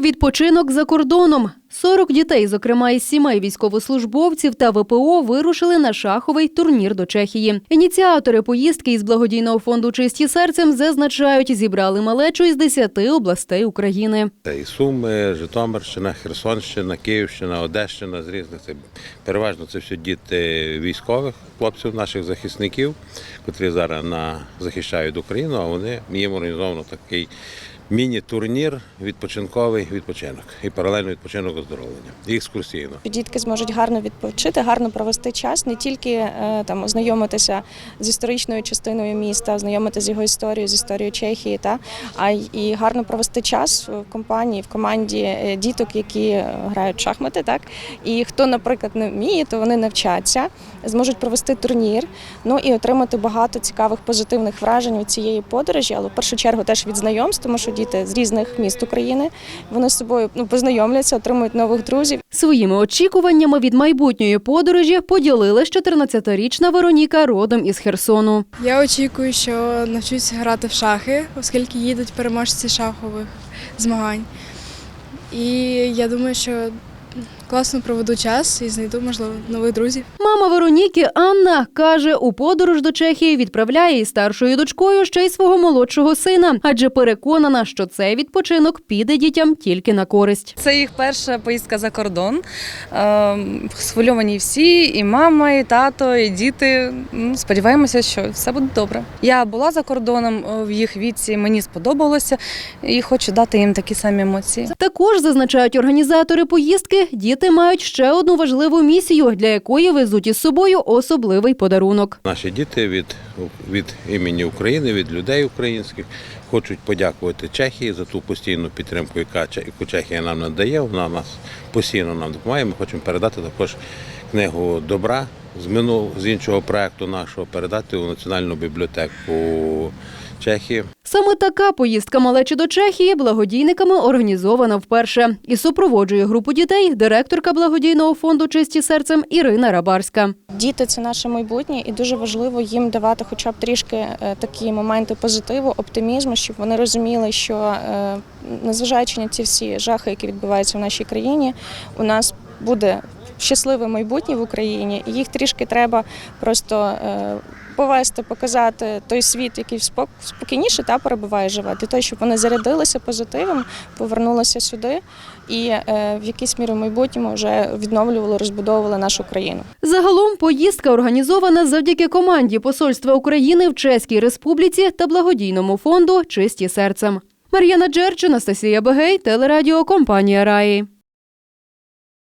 Відпочинок за кордоном. 40 дітей, зокрема із сімей військовослужбовців та ВПО, вирушили на шаховий турнір до Чехії. Ініціатори поїздки із благодійного фонду Чисті серцем зазначають, зібрали малечу із 10 областей України. Це і Суми, Житомирщина, Херсонщина, Київщина, Одещина з різних. Це переважно це все діти військових хлопців, наших захисників, котрі зараз на захищають Україну. А вони їм організовано такий міні-турнір, відпочинковий відпочинок і паралельно відпочинок оздоровлення. Екскурсійно. Дітки зможуть гарно відпочити, гарно провести час, не тільки е, там ознайомитися з історичною частиною міста, ознайомитися з його історією, з історією Чехії, та а і гарно провести час в компанії, в команді е, діток, які е, грають в шахмати. Так і хто, наприклад, не вміє, то вони навчаться, зможуть провести турнір, ну і отримати багато цікавих позитивних вражень від цієї подорожі, але в першу чергу теж від знайомств, тому що діти з різних міст України вони з собою ну познайомляться, отримують нових друзів. Своїми очікуваннями від майбутньої подорожі поділилась 14-річна Вероніка родом із Херсону. Я очікую, що навчусь грати в шахи, оскільки їдуть переможці шахових змагань. І я думаю, що класно проведу час і знайду, можливо, нових друзів. Мама Вероніки Анна каже, у подорож до Чехії відправляє із старшою дочкою ще й свого молодшого сина, адже переконана, що цей відпочинок піде дітям тільки на користь. Це їх перша поїздка за кордон. Ем, Схвильовані всі, і мама, і тато, і діти. Ну, Сподіваємося, що все буде добре. Я була за кордоном е, в їх віці, мені сподобалося і хочу дати їм такі самі емоції. Також зазначають організатори поїздки, діти мають ще одну важливу місію, для якої везуть із собою особливий подарунок. Наші діти від, від імені України, від людей українських хочуть подякувати Чехії за ту постійну підтримку, яка Чехія нам надає. Вона нас постійно нам допомагає. Ми хочемо передати також книгу добра з минул з іншого проекту нашого передати у Національну бібліотеку Чехії. Саме така поїздка малечі до Чехії благодійниками організована вперше і супроводжує групу дітей директорка благодійного фонду Чисті серцем Ірина Рабарська. Діти це наше майбутнє, і дуже важливо їм давати хоча б трішки е, такі моменти позитиву, оптимізму, щоб вони розуміли, що е, незважаючи на ці всі жахи, які відбуваються в нашій країні, у нас буде щасливе майбутнє в Україні, і їх трішки треба просто. е, Повести, показати той світ, який спок- спокійніше та перебуває для того, щоб вони зарядилися позитивом, повернулися сюди і е, в якійсь мірі в майбутньому вже відновлювали, розбудовували нашу країну. Загалом поїздка організована завдяки команді Посольства України в Чеській Республіці та благодійному фонду Чисті серцем. Мар'яна Джерч, Анастасія Бегей, телерадіо компанія Раї.